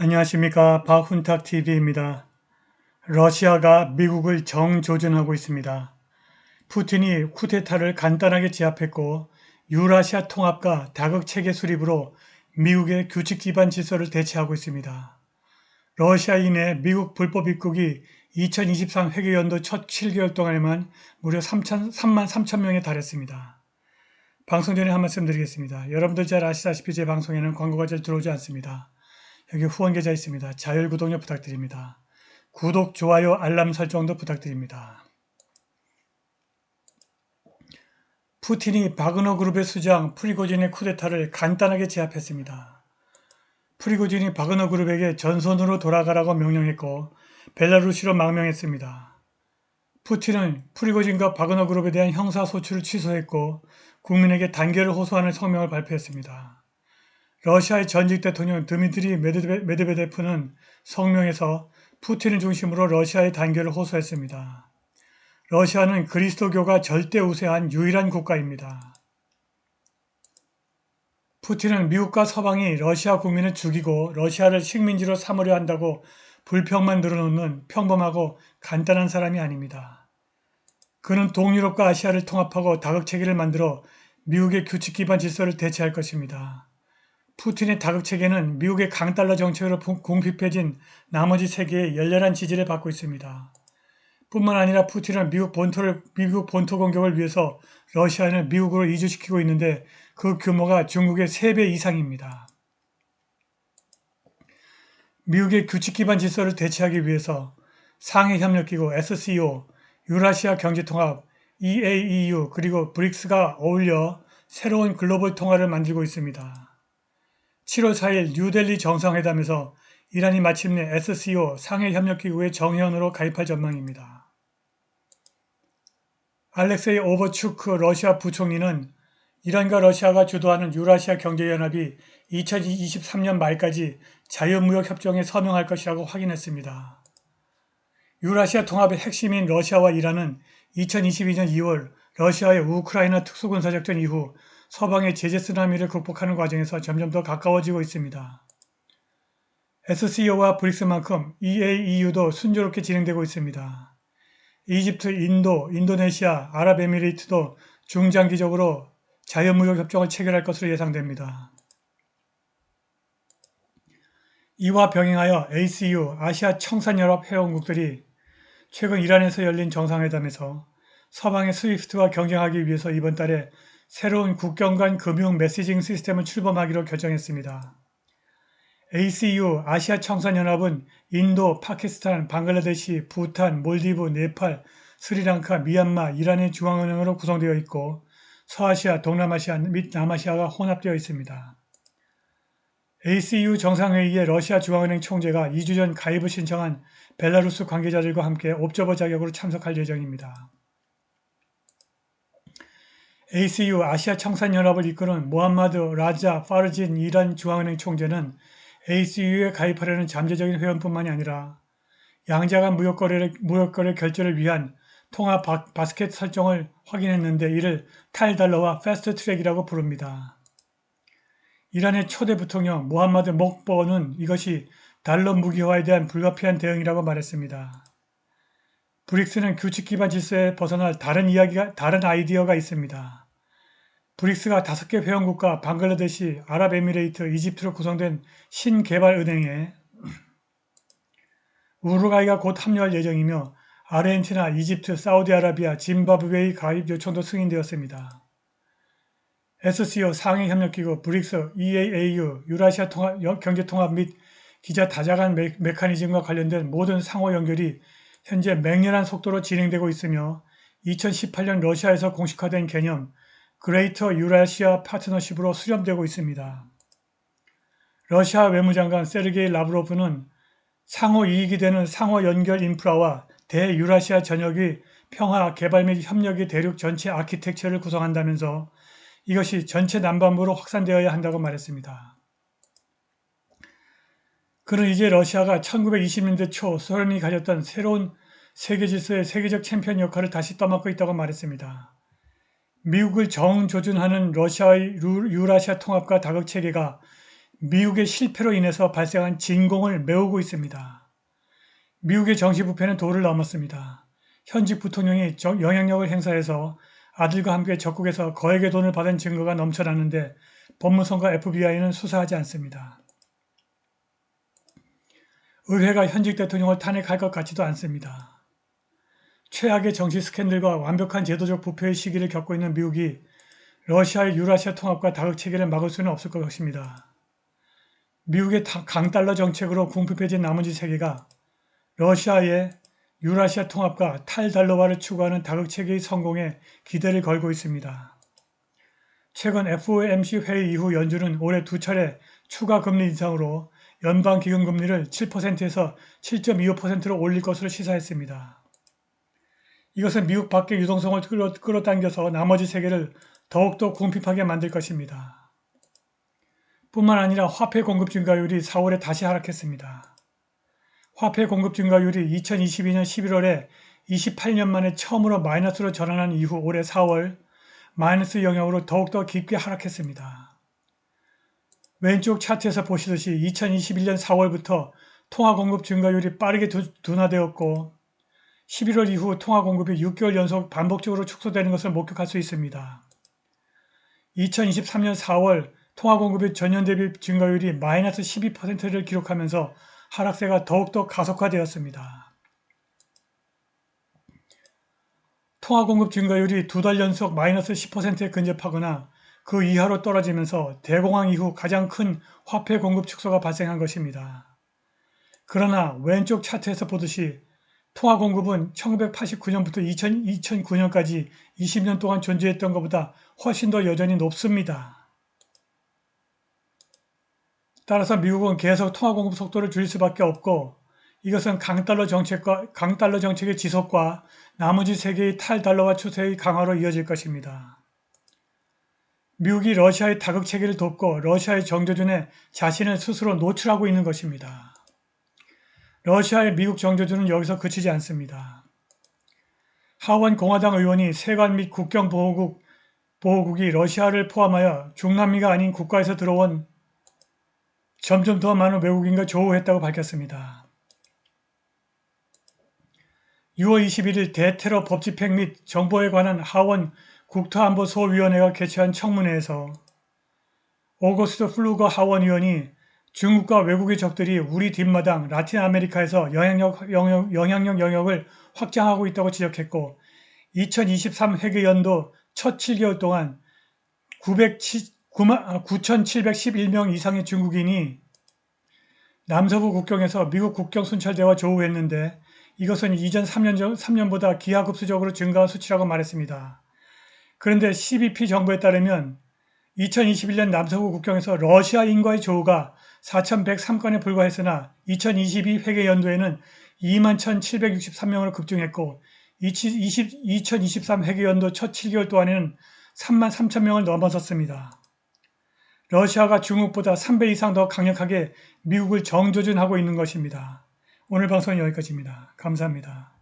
안녕하십니까 박훈탁TV입니다. 러시아가 미국을 정조준하고 있습니다. 푸틴이 쿠데타를 간단하게 제압했고 유라시아 통합과 다극체계 수립으로 미국의 규칙 기반 질서를 대체하고 있습니다. 러시아인의 미국 불법 입국이 2023 회계연도 첫 7개월 동안에만 무려 3만 3천 명에 달했습니다. 방송 전에 한 말씀 드리겠습니다. 여러분들 잘 아시다시피 제 방송에는 광고가 잘 들어오지 않습니다. 여기 후원 계좌 있습니다. 자율 구독료 부탁드립니다. 구독, 좋아요, 알람 설정도 부탁드립니다. 푸틴이 바그너 그룹의 수장 프리고진의 쿠데타를 간단하게 제압했습니다. 프리고진이 바그너 그룹에게 전선으로 돌아가라고 명령했고 벨라루시로 망명했습니다. 푸틴은 프리고진과 바그너 그룹에 대한 형사소출을 취소했고 국민에게 단계를 호소하는 성명을 발표했습니다. 러시아의 전직 대통령 드미트리 메드베데프는 성명에서 푸틴을 중심으로 러시아의 단결을 호소했습니다. 러시아는 그리스도교가 절대 우세한 유일한 국가입니다. 푸틴은 미국과 서방이 러시아 국민을 죽이고 러시아를 식민지로 삼으려 한다고 불평만 늘어놓는 평범하고 간단한 사람이 아닙니다. 그는 동유럽과 아시아를 통합하고 다극체계를 만들어 미국의 규칙 기반 질서를 대체할 것입니다. 푸틴의 다극 체계는 미국의 강달러 정책으로 공핍해진 나머지 세계의 열렬한 지지를 받고 있습니다. 뿐만 아니라 푸틴은 미국 본토를 미국 본토 공격을 위해서 러시아인을 미국으로 이주시키고 있는데 그 규모가 중국의 3배 이상입니다. 미국의 규칙 기반 질서를 대체하기 위해서 상해 협력 기구 SCO, 유라시아 경제 통합, EAEU 그리고 브릭스가 어울려 새로운 글로벌 통화를 만들고 있습니다. 7월 4일 뉴델리 정상회담에서 이란이 마침내 SCO 상해협력기구의 정회원으로 가입할 전망입니다. 알렉세이 오버추크 러시아 부총리는 이란과 러시아가 주도하는 유라시아 경제연합이 2023년 말까지 자유무역협정에 서명할 것이라고 확인했습니다. 유라시아 통합의 핵심인 러시아와 이란은 2022년 2월 러시아의 우크라이나 특수군사작전 이후 서방의 제재 쓰나미를 극복하는 과정에서 점점 더 가까워지고 있습니다. SCO와 브릭스만큼 EAEU도 순조롭게 진행되고 있습니다. 이집트, 인도, 인도네시아, 아랍에미리트도 중장기적으로 자유무역 협정을 체결할 것으로 예상됩니다. 이와 병행하여 ACU, 아시아 청산연합 회원국들이 최근 이란에서 열린 정상회담에서 서방의 스위프트와 경쟁하기 위해서 이번 달에 새로운 국경 간 금융 메시징 시스템을 출범하기로 결정했습니다. ACU 아시아 청산연합은 인도, 파키스탄, 방글라데시, 부탄, 몰디브, 네팔, 스리랑카, 미얀마, 이란의 중앙은행으로 구성되어 있고 서아시아, 동남아시아 및 남아시아가 혼합되어 있습니다. ACU 정상회의에 러시아 중앙은행 총재가 2주 전 가입을 신청한 벨라루스 관계자들과 함께 옵저버 자격으로 참석할 예정입니다. ACU 아시아 청산 연합을 이끄는 모함마드 라자 파르진 이란 중앙은행 총재는 ACU에 가입하려는 잠재적인 회원뿐만이 아니라 양자간 무역거래, 무역거래 결제를 위한 통화 바, 바스켓 설정을 확인했는데 이를 탈달러와 패스트 트랙이라고 부릅니다. 이란의 초대 부통령 모함마드 목버는 이것이 달러 무기화에 대한 불가피한 대응이라고 말했습니다. 브릭스는 규칙 기반 질서에 벗어날 다른 이야기가, 다른 아이디어가 있습니다. 브릭스가 다섯 개 회원국과 방글라데시, 아랍에미레이트, 이집트로 구성된 신개발은행에 우루과이가 곧 합류할 예정이며 아르헨티나, 이집트, 사우디아라비아, 짐바브웨이 가입 요청도 승인되었습니다. SCO 상해협력기구, 브릭스, EAAU, 유라시아 통합, 경제통합 및 기자 다자간 메커니즘과 관련된 모든 상호 연결이 현재 맹렬한 속도로 진행되고 있으며 2018년 러시아에서 공식화된 개념 그레이터 유라시아 파트너십으로 수렴되고 있습니다. 러시아 외무장관 세르게이 라브로프는 상호 이익이 되는 상호 연결 인프라와 대유라시아 전역의 평화, 개발 및 협력의 대륙 전체 아키텍처를 구성한다면서 이것이 전체 남반부로 확산되어야 한다고 말했습니다. 그는 이제 러시아가 1920년대 초 소련이 가졌던 새로운 세계 질서의 세계적 챔피언 역할을 다시 떠맡고 있다고 말했습니다. 미국을 정조준하는 러시아의 유라시아 통합과 다극 체계가 미국의 실패로 인해서 발생한 진공을 메우고 있습니다. 미국의 정치 부패는 도를 넘었습니다. 현직 부통령이 영향력을 행사해서 아들과 함께 적국에서 거액의 돈을 받은 증거가 넘쳐나는데 법무성과 FBI는 수사하지 않습니다. 의회가 현직 대통령을 탄핵할 것 같지도 않습니다. 최악의 정치 스캔들과 완벽한 제도적 부패의 시기를 겪고 있는 미국이 러시아의 유라시아 통합과 다극 체계를 막을 수는 없을 것입니다. 미국의 강달러 정책으로 궁핍해진 나머지 세계가 러시아의 유라시아 통합과 탈달러화를 추구하는 다극 체계의 성공에 기대를 걸고 있습니다. 최근 FOMC 회의 이후 연준은 올해 두 차례 추가 금리 인상으로 연방 기금 금리를 7%에서 7.25%로 올릴 것으로 시사했습니다. 이것은 미국 밖의 유동성을 끌어당겨서 나머지 세계를 더욱더 궁핍하게 만들 것입니다. 뿐만 아니라 화폐 공급 증가율이 4월에 다시 하락했습니다. 화폐 공급 증가율이 2022년 11월에 28년 만에 처음으로 마이너스로 전환한 이후 올해 4월 마이너스 영역으로 더욱더 깊게 하락했습니다. 왼쪽 차트에서 보시듯이 2021년 4월부터 통화 공급 증가율이 빠르게 둔화되었고 11월 이후 통화 공급이 6개월 연속 반복적으로 축소되는 것을 목격할 수 있습니다. 2023년 4월 통화 공급의 전년 대비 증가율이 마이너스 12%를 기록하면서 하락세가 더욱더 가속화되었습니다. 통화 공급 증가율이 두 달 연속 마이너스 10%에 근접하거나 그 이하로 떨어지면서 대공황 이후 가장 큰 화폐 공급 축소가 발생한 것입니다. 그러나 왼쪽 차트에서 보듯이 통화 공급은 1989년부터 2000, 2009년까지 20년 동안 존재했던 것보다 훨씬 더 여전히 높습니다. 따라서 미국은 계속 통화 공급 속도를 줄일 수밖에 없고 이것은 강달러 정책과 강달러 정책의 지속과 나머지 세계의 탈달러화 추세의 강화로 이어질 것입니다. 미국이 러시아의 다극 체계를 돕고 러시아의 정조준에 자신을 스스로 노출하고 있는 것입니다. 러시아의 미국 정조준은 여기서 그치지 않습니다. 하원 공화당 의원이 세관 및 국경 보호국 보호국이 러시아를 포함하여 중남미가 아닌 국가에서 들어온 점점 더 많은 외국인과 조우했다고 밝혔습니다. 6월 21일 대테러 법 집행 및 정보에 관한 하원 국토안보소위원회가 개최한 청문회에서 오거스트 플루거 하원 의원이 중국과 외국의 적들이 우리 뒷마당 라틴 아메리카에서 영향력, 영역, 영향력 영역을 확장하고 있다고 지적했고 2023 회계연도 첫 7개월 동안 9,711명 이상의 중국인이 남서부 국경에서 미국 국경 순찰대와 조우했는데 이것은 이전 3년 전, 3년보다 기하급수적으로 증가한 수치라고 말했습니다. 그런데 CBP 정부에 따르면 2021년 남서부 국경에서 러시아인과의 조우가 4,103건에 불과했으나 2022 회계 연도에는 21,763명으로 급증했고 2023 회계 연도 첫 7개월 동안에는 3만 3천 명을 넘어섰습니다. 러시아가 중국보다 3배 이상 더 강력하게 미국을 정조준하고 있는 것입니다. 오늘 방송은 여기까지입니다. 감사합니다.